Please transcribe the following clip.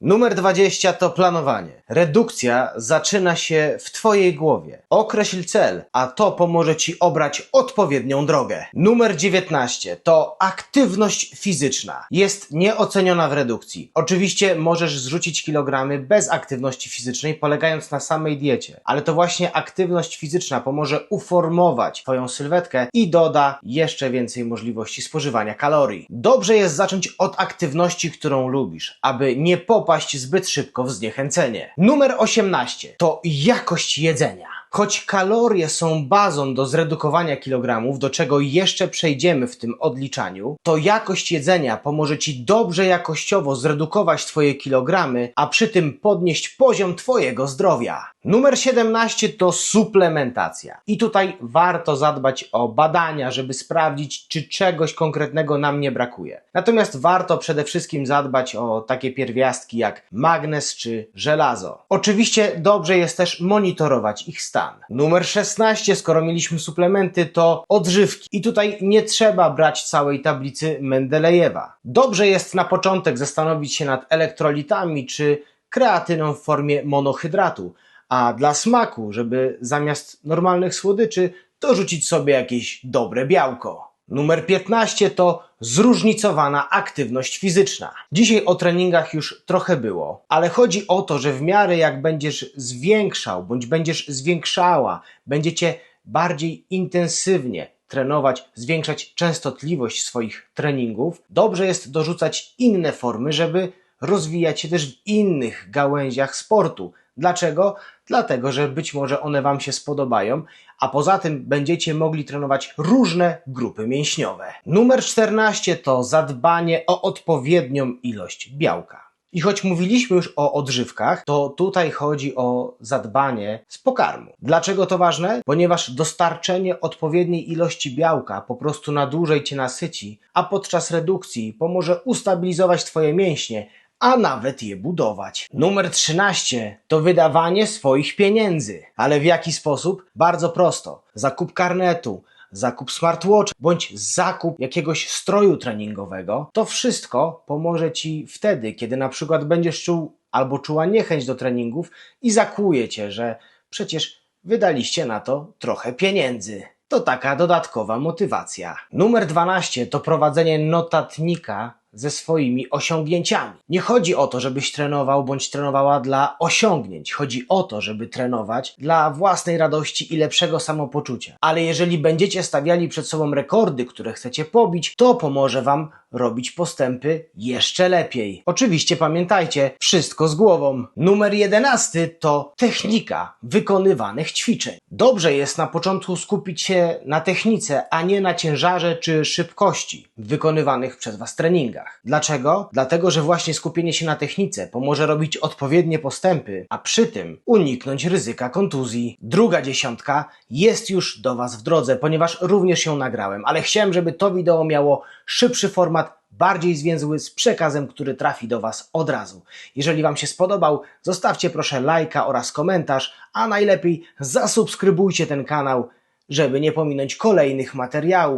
Numer 20 to planowanie. Redukcja zaczyna się w Twojej głowie. Określ cel, a to pomoże Ci obrać odpowiednią drogę. Numer 19 to aktywność fizyczna. Jest nieoceniona w redukcji. Oczywiście możesz zrzucić kilogramy bez aktywności fizycznej, polegając na samej diecie, ale to właśnie aktywność fizyczna pomoże uformować Twoją sylwetkę i doda jeszcze więcej możliwości spożywania kalorii. Dobrze jest zacząć od aktywności, którą lubisz, aby nie popaść zbyt szybko w zniechęcenie. Numer 18 to jakość jedzenia. Choć kalorie są bazą do zredukowania kilogramów, do czego jeszcze przejdziemy w tym odliczaniu, to jakość jedzenia pomoże Ci dobrze jakościowo zredukować Twoje kilogramy, a przy tym podnieść poziom Twojego zdrowia. Numer 17 to suplementacja. I tutaj warto zadbać o badania, żeby sprawdzić, czy czegoś konkretnego nam nie brakuje. Natomiast warto przede wszystkim zadbać o takie pierwiastki jak magnez czy żelazo. Oczywiście dobrze jest też monitorować ich stan. Numer 16, skoro mieliśmy suplementy, to odżywki. I tutaj nie trzeba brać całej tablicy Mendelejewa. Dobrze jest na początek zastanowić się nad elektrolitami czy kreatyną w formie monohydratu, a dla smaku, żeby zamiast normalnych słodyczy dorzucić sobie jakieś dobre białko. Numer 15 to zróżnicowana aktywność fizyczna. Dzisiaj o treningach już trochę było, ale chodzi o to, że w miarę jak będziesz zwiększał bądź będziesz zwiększała, będziecie bardziej intensywnie trenować, zwiększać częstotliwość swoich treningów, dobrze jest dorzucać inne formy, żeby rozwijać się też w innych gałęziach sportu. Dlaczego? Dlatego, że być może one Wam się spodobają, a poza tym będziecie mogli trenować różne grupy mięśniowe. Numer 14 to zadbanie o odpowiednią ilość białka. I choć mówiliśmy już o odżywkach, to tutaj chodzi o zadbanie z pokarmu. Dlaczego to ważne? Ponieważ dostarczenie odpowiedniej ilości białka po prostu na dłużej Cię nasyci, a podczas redukcji pomoże ustabilizować Twoje mięśnie, a nawet je budować. Numer 13 to wydawanie swoich pieniędzy. Ale w jaki sposób? Bardzo prosto. Zakup karnetu, zakup smartwatch bądź zakup jakiegoś stroju treningowego. To wszystko pomoże Ci wtedy, kiedy na przykład będziesz czuł albo czuła niechęć do treningów i zakłuje Cię, że przecież wydaliście na to trochę pieniędzy. To taka dodatkowa motywacja. Numer 12 to prowadzenie notatnika ze swoimi osiągnięciami. Nie chodzi o to, żebyś trenował bądź trenowała dla osiągnięć. Chodzi o to, żeby trenować dla własnej radości i lepszego samopoczucia. Ale jeżeli będziecie stawiali przed sobą rekordy, które chcecie pobić, to pomoże Wam robić postępy jeszcze lepiej. Oczywiście pamiętajcie, wszystko z głową. Numer 11 to technika wykonywanych ćwiczeń. Dobrze jest na początku skupić się na technice, a nie na ciężarze czy szybkości wykonywanych przez Was treningach. Dlaczego? Dlatego, że właśnie skupienie się na technice pomoże robić odpowiednie postępy, a przy tym uniknąć ryzyka kontuzji. Druga dziesiątka jest już do Was w drodze, ponieważ również ją nagrałem, ale chciałem, żeby to wideo miało szybszy format, bardziej zwięzły z przekazem, który trafi do Was od razu. Jeżeli Wam się spodobał, zostawcie proszę lajka oraz komentarz, a najlepiej zasubskrybujcie ten kanał, żeby nie pominąć kolejnych materiałów.